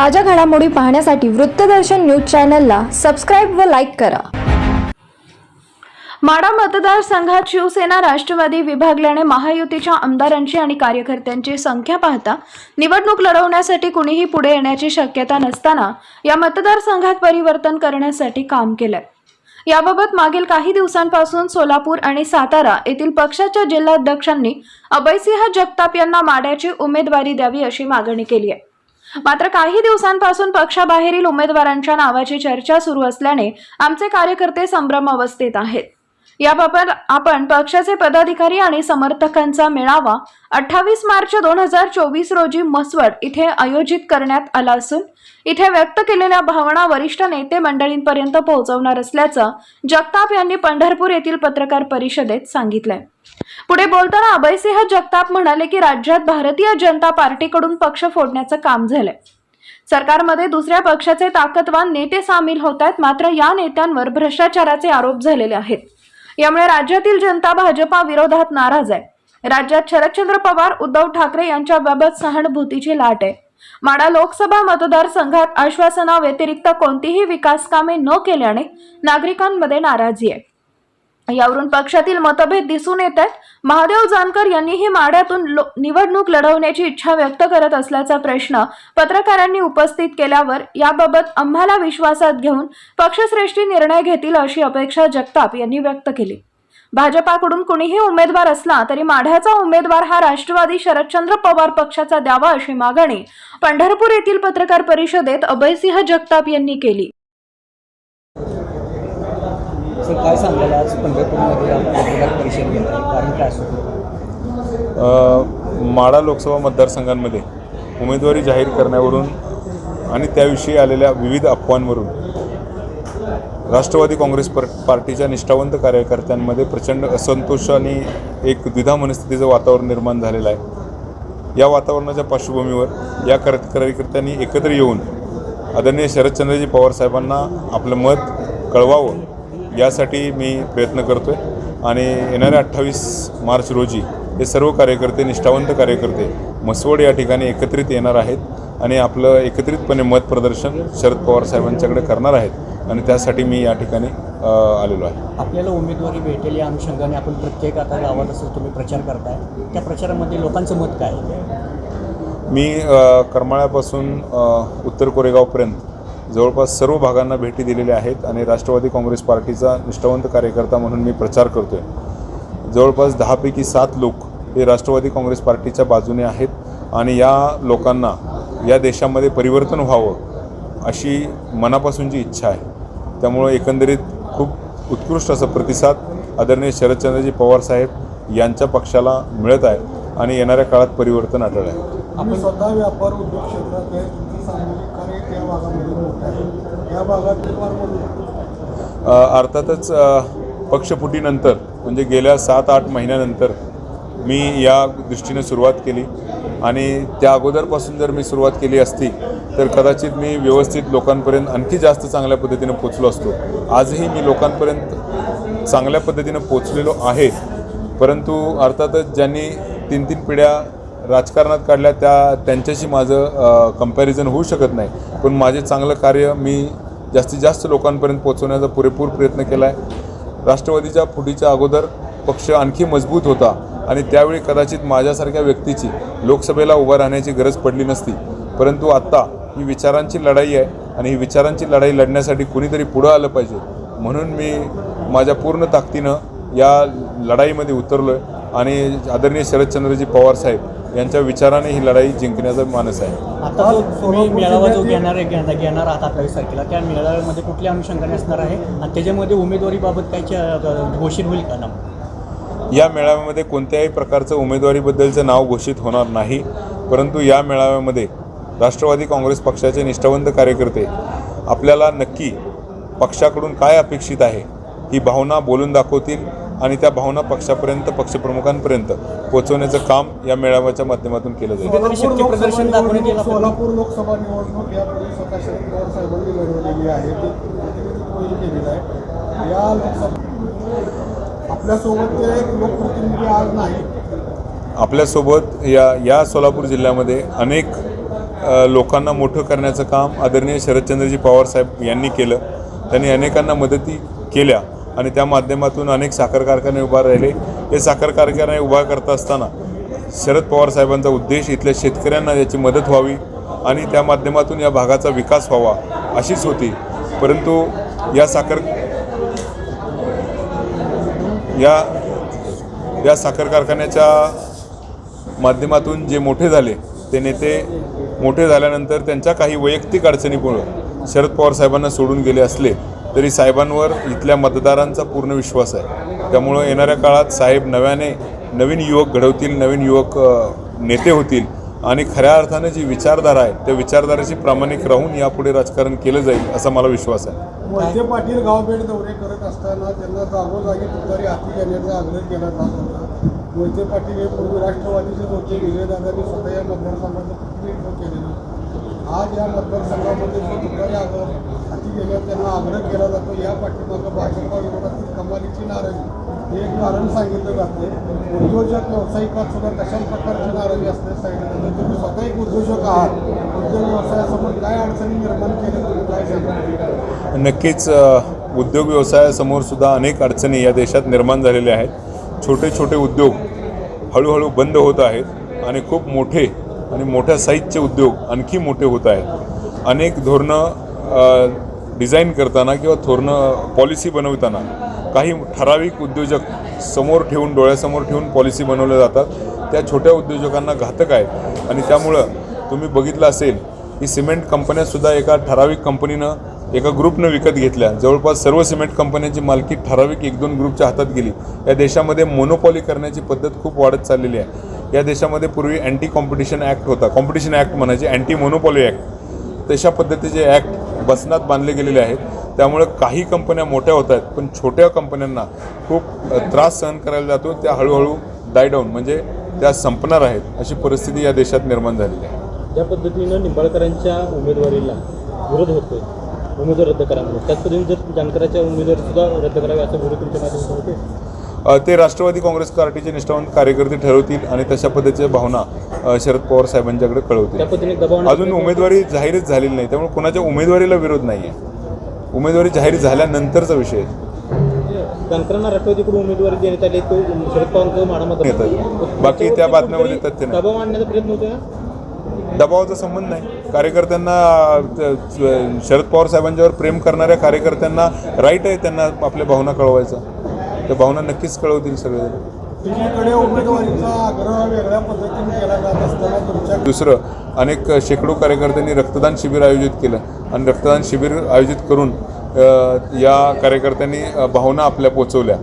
ताज्या घडामोडी पाहण्यासाठी वृत्तदर्शन न्यूज चॅनलला सबस्क्राईब व लाईक करा. माडा मतदारसंघात शिवसेना राष्ट्रवादी विभागल्याने महायुतीच्या आमदारांची आणि कार्यकर्त्यांची संख्या पाहता निवडणूक लढवण्यासाठी कुणीही पुढे येण्याची शक्यता नसताना या मतदारसंघात परिवर्तन करण्यासाठी काम केलंय. याबाबत मागील काही दिवसांपासून सोलापूर आणि सातारा येथील पक्षाच्या जिल्हाध्यक्षांनी अभयसिंह जगताप यांना माड्याची उमेदवारी द्यावी अशी मागणी केली आहे. मात्र काही दिवसांपासून पक्षाबाहेरील उमेदवारांच्या नावाची चर्चा सुरू असल्याने आमचे कार्यकर्ते संभ्रम अवस्थेत आहेत. याबाबत आपण पक्षाचे पदाधिकारी आणि समर्थकांचा मेळावा अठ्ठावीस मार्च दोन हजार चोवीस रोजी मसवड इथे आयोजित करण्यात आला असून इथे व्यक्त केलेल्या भावना वरिष्ठ नेते मंडळींपर्यंत पोहोचवणार असल्याचं जगताप यांनी पंढरपूर येथील पत्रकार परिषदेत सांगितलंय. पुढे बोलताना अभयसिंह जगताप म्हणाले की राज्यात भारतीय जनता पार्टीकडून पक्ष फोडण्याचं काम झालंय. सरकारमध्ये दुसऱ्या पक्षाचे ताकदवान नेते सामील होत आहेत मात्र या नेत्यांवर भ्रष्टाचाराचे आरोप झालेले आहेत. यामुळे राज्यातील जनता भाजपा विरोधात नाराज आहे. राज्यात शरदचंद्र पवार उद्धव ठाकरे यांच्याबाबत सहानुभूतीची लाट आहे. माडा लोकसभा मतदारसंघात आश्वासना व्यतिरिक्त कोणतीही विकास कामे न केल्याने नागरिकांमध्ये नाराजी आहे. यावरून पक्षातील मतभेद दिसून येत आहेत. महादेव जानकर यांनीही माड्यातून निवडणूक लढवण्याची इच्छा व्यक्त करत असल्याचा प्रश्न पत्रकारांनी उपस्थित केल्यावर याबाबत आम्हाला विश्वासात घेऊन पक्षश्रेष्ठी निर्णय घेतील अशी अपेक्षा जगताप यांनी व्यक्त केली. भाजपाकडून कुणीही उमेदवार असला तरी माढ्याचा उमेदवार हा राष्ट्रवादी शरदचंद्र पवार पक्षाचा द्यावा अशी मागणी पंढरपूर येथील पत्रकार परिषदेत अभयसिंह जगताप यांनी केली. सर आज पंढरपूरमध्ये पत्रकार परिषद घेत आहे कारण काय असं माळा लोकसभा मतदारसंघांमध्ये उमेदवारी जाहीर करण्यावरून आणि त्याविषयी आलेल्या विविध अफवांवरून राष्ट्रवादी काँग्रेस पर पार्टीच्या निष्ठावंत कार्यकर्त्यांमध्ये प्रचंड असंतोष आणि एक द्विधा मनस्थितीचं वातावरण निर्माण झालेलं आहे. या वातावरणाच्या पार्श्वभूमीवर या कर कार्यकर्त्यांनी एकत्र येऊन आदरणीय शरदचंद्रजी पवार साहेबांना आपलं मत कळवावं यासाठी मी प्रयत्न करतो आहे आणि येणाऱ्या अठ्ठावीस मार्च रोजी हे सर्व कार्यकर्ते निष्ठावंत कार्यकर्ते मसवड या ठिकाणी एकत्रित येणार आहेत आणि आपलं एकत्रितपणे मत प्रदर्शन शरद पवार साहेबांच्याकडे करणार आहेत आणि त्यासाठी मी या ठिकाणी आलेलो आहे. आपल्याला उमेदवारी भेटेल या अनुषंगाने आपण प्रत्येक आता गावात असं तुम्ही प्रचार करताय. त्या प्रचारामध्ये लोकांचं मत काय? मी करमाळ्यापासून उत्तर कोरेगावपर्यंत जवळपास सर्व भागांना भेटी दिलेल्या आहेत आणि राष्ट्रवादी काँग्रेस पार्टीचा निष्ठावंत कार्यकर्ता म्हणून मी प्रचार करतो आहे जवळपास दहापैकी सात लोक हे राष्ट्रवादी काँग्रेस पार्टीच्या बाजूने आहेत आणि या लोकांना या देशामध्ये परिवर्तन व्हावं अशी मनापासूनची इच्छा आहे. त्यामुळं एकंदरीत खूप उत्कृष्ट असा प्रतिसाद आदरणीय शरदचंद्रजी पवार साहेब यांच्या पक्षाला मिळत आहे आणि येणाऱ्या काळात परिवर्तन आढळलं आहे. आपण स्वतः व्यापार उद्योग क्षेत्रात आहे तुमचं कार्य त्या भागामध्ये मोठं आहे. या भागात निर्माण अर्थातच पक्षफुटीनंतर म्हणजे गेल्या सात आठ महिन्यानंतर मी या दृष्टीने सुरुवात केली. आणि त्या अगोदरपासून जर मी सुरुवात केली असती तर कदाचित मी व्यवस्थित लोकांपर्यंत आणखी जास्त चांगल्या पद्धतीनं पोचलो असतो. आजही मी लोकांपर्यंत चांगल्या पद्धतीनं पोचलेलो आहे. परंतु अर्थातच ज्यांनी तीन तीन पिढ्या राजकारणात काढल्या त्या त्यांच्याशी माझं कंपॅरिझन होऊ शकत नाही. पण माझे चांगलं कार्य मी जास्तीत जास्त लोकांपर्यंत पोहोचवण्याचा पुरेपूर प्रयत्न केला आहे राष्ट्रवादीच्या फुटीच्या अगोदर पक्ष आणखी मजबूत होता आणि त्यावेळी कदाचित माझ्यासारख्या व्यक्तीची लोकसभेला उभा राहण्याची गरज पडली नसती. परंतु आत्ता ही विचारांची लढाई आहे आणि ही विचारांची लढाई लढण्यासाठी कुणीतरी पुढं आलं पाहिजे. म्हणून मी माझ्या पूर्ण ताकदीनं या लढाईमध्ये उतरलो आहे आणि आदरणीय शरदचंद्रजी पवार साहेब यांच्या विचाराने ही लढाई जिंकण्याचा मानस आहे. आता जो तुम्ही मेळावा जो घेणार आहे घेणार घेणार आहात अठ्ठावीस तारखेला त्या मेळाव्यामध्ये कुठल्या अनुषंगाने असणार आहे? आणि त्याच्यामध्ये उमेदवारीबाबत काही च- घोषित होईल का नाव या मेळाव्यामध्ये कोणत्याही प्रकारचं उमेदवारीबद्दलचं नाव घोषित होणार नाही. परंतु या मेळाव्यामध्ये राष्ट्रवादी काँग्रेस पक्षाचे निष्ठावंत कार्यकर्ते आपल्याला नक्की पक्षाकडून काय अपेक्षित आहे ही भावना बोलून दाखवतील. आणि त्या भावना पक्षापर्यंत पक्षप्रमुखांपर्यंत पोहोचवण्याचं काम या मेळाव्याच्या माध्यमातून केलं जाईल. सोलापूर लोकसभा निवडणूक- आपल्याला. सोलापूर लोकसभा निवडणूक यापूर्वी स्वतः शरद पवार साहेबांनी लढवलेली आहे. या लोकसभा आपल्यासोबत ते लोकप्रतिनिधी आज नाही. आपल्यासोबत या या सोलापूर जिल्ह्यामध्ये अनेक लोकांना मोठं करण्याचं काम आदरणीय शरदचंद्रजी पवार साहेब यांनी केलं. त्यांनी अनेकांना मदती केल्या. आणि त्या माध्यमातून अनेक साखर कारखाने उभा राहिले. हे साखर कारखाने उभा करत असताना शरद पवार साहेबांचा उद्देश इथल्या शेतकऱ्यांना याची मदत व्हावी आणि त्या माध्यमातून या भागाचा विकास व्हावा अशीच होती. परंतु या साखर या या साखर कारखान्याच्या माध्यमातून जे मोठे झाले ते नेते मोठे झाल्यानंतर त्यांच्या काही वैयक्तिक अडचणीमुळं शरद पवार साहेबांना सोडून गेले असले तरी साहेबांवर इथल्या मतदारांचा पूर्ण विश्वास आहे. त्यामुळं येणाऱ्या काळात साहेब नव्याने नवीन युवक घडवतील नवीन युवक नेते होतील आणि खऱ्या अर्थाने जी विचारधारा आहे त्या विचारधाराशी प्रामाणिक राहून यापुढे राजकारण केलं जाईल असा मला विश्वास आहे. मोहिते पाटील गावभेट दौरे करत असताना त्यांना जागोजागी तुतारी हाती घेण्याचा आग्रह केला जात होता. मोहिते पाटील हे पूर्वी राष्ट्रवादीचेच होते विजयदादांनी स्वतः या मतदारसंघाचं प्रतिनिधित्व केलेलं आज या मतदारसंघामध्ये जो तुतारी आग्रह हाती घेण्याचा त्यांना आग्रह केला जातो या पाठीमागं भाजपा विरोधातील कमालीची नाराजी हे एक कारण सांगितलं जाते. उद्योजक व्यावसायिकात सुद्धा तशाच प्रकारची नाराजी असते सांगितलं जातं म्हणजे तुम्ही स्वतः एक उद्योजक आहात. उद्योग व्यवसायासमोर काय अडचणी निर्माण केल्या तुम्ही? काय सांगा नक्कीच उद्योग व्यवसायासमोर सुद्धा अनेक अडचणी या देशात निर्माण झालेल्या आहेत. छोटे छोटे उद्योग हळूहळू बंद होत आहेत आणि खूप मोठे आणि मोठ्या साईजचे उद्योग आणखी मोठे होत आहेत. अनेक धोरणं डिझाईन करताना किंवा थोरणं पॉलिसी बनवताना काही ठराविक उद्योजक समोर ठेवून डोळ्यासमोर ठेवून पॉलिसी बनवल्या जातात. त्या छोट्या उद्योजकांना घातक आहेत आणि त्यामुळं तुम्ही बघितलं असेल की सिमेंट कंपन्यासुद्धा एका ठराविक कंपनीनं एका ग्रुपनं विकत घेतल्या. जवळपास सर्व सिमेंट कंपन्यांची मालकी ठराविक एक दोन ग्रुपच्या हातात गेली. या देशामध्ये मोनोपॉली करण्याची पद्धत खूप वाढत चाललेली आहे. या देशामध्ये पूर्वी अँटी कॉम्पिटिशन ॲक्ट होता. कॉम्पिटिशन ॲक्ट म्हणायचे अँटी मोनोपॉली ॲक्ट तशा पद्धतीचे ॲक्ट बसनात बांधले गेलेले आहेत. त्यामुळे काही कंपन्या मोठ्या होत आहेत पण छोट्या कंपन्यांना खूप त्रास सहन करायला जातो. त्या हळूहळू डायडाऊन म्हणजे त्या संपणार आहेत अशी परिस्थिती या देशात निर्माण झालेली आहे. ज्या पद्धतीनं निंबाळकरांच्या उमेदवारीला विरोध होतोय उमेदवार रद्द करा म्हणून. त्याच पद्धतीने जर जानकराच्या उमेदवार सुद्धा रद्द करावे असा विरोध तुमच्या माध्यमातून होते ते राष्ट्रवादी काँग्रेस पार्टीचे निष्ठावंत कार्यकर्ते ठरवतील आणि तशा पद्धतीच्या भावना शरद पवार साहेबांच्याकडे कळवतील. अजून उमेदवारी जाहीरच झालेली नाही त्यामुळे कोणाच्या उमेदवारीला विरोध नाही आहे उमेदवारी जाहीर झाल्यानंतरचा विषय. आहे राष्ट्रवादीकडून उमेदवारी देण्यात आली तो शरद येतात. बाकी त्या बातम्यामध्ये तथ्य नाही. दबाव आणण्याचा प्रयत्न होतोय? ना दबावाचा संबंध नाही. कार्यकर्त्यांना शरद पवार साहेबांच्यावर प्रेम करणाऱ्या कार्यकर्त्यांना राईट आहे त्यांना आपल्या भावना कळवायचा. त्या भावना नक्कीच कळवतील सगळेजण. दुसरीकडे उमेदवारीचा आग्रह वेगळ्या पद्धतीने केला जात असताना तुमच्या दुसरं अनेक शेकडो कार्यकर्त्यांनी रक्तदान शिबिर आयोजित केलं. आणि रक्तदान शिबिर आयोजित करून अ, या कार्यकर्त्यांनी अ, भावना आपल्या पोचवल्या.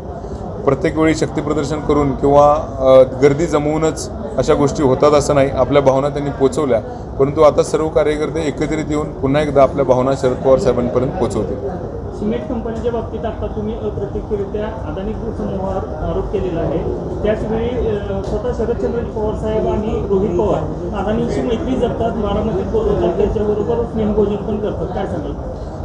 प्रत्येक वेळी शक्तीप्रदर्शन करून किंवा अ, गर्दी जमवूनच अशा गोष्टी होतात असं नाही आपल्या भावना त्यांनी पोचवल्या. परंतु आता सर्व कार्यकर्ते एकत्रित येऊन पुन्हा एकदा आपल्या भावना शरद पवार साहेबांपर्यंत पोचवतील. सिमेंट कंपनीच्या बाबतीत आता तुम्ही अप्रत्यक्षरित्या अदानी ग्रुप समूहावर आरोप केलेला आहे. त्याचवेळी स्वतः शरदचंद्र पवार साहेब आणि रोहित पवार अदानीची मैत्री जपतात बारामतीत बोलवतात त्याच्याबरोबर स्नेहभोजन पण करतात. काय सांगाल?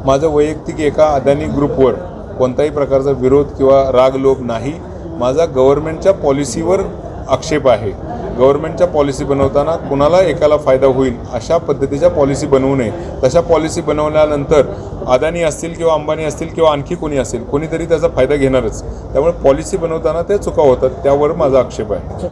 माझं वैयक्तिक एका अदानी ग्रुपवर कोणताही प्रकारचा विरोध किंवा राग लोभ नाही. माझा गव्हर्नमेंटच्या पॉलिसीवर आक्षेप आहे. गव्हर्नमेंटच्या पॉलिसी बनवताना कुणाला एकाला फायदा होईल अशा पद्धतीच्या पॉलिसी बनवू नये. तशा पॉलिसी बनवल्यानंतर अदानी असतील किंवा अंबानी असतील किंवा आणखी कोणी असेल कोणीतरी त्याचा फायदा घेणारच. त्यामुळे पॉलिसी बनवताना त्या चुका होतात त्यावर माझा आक्षेप आहे.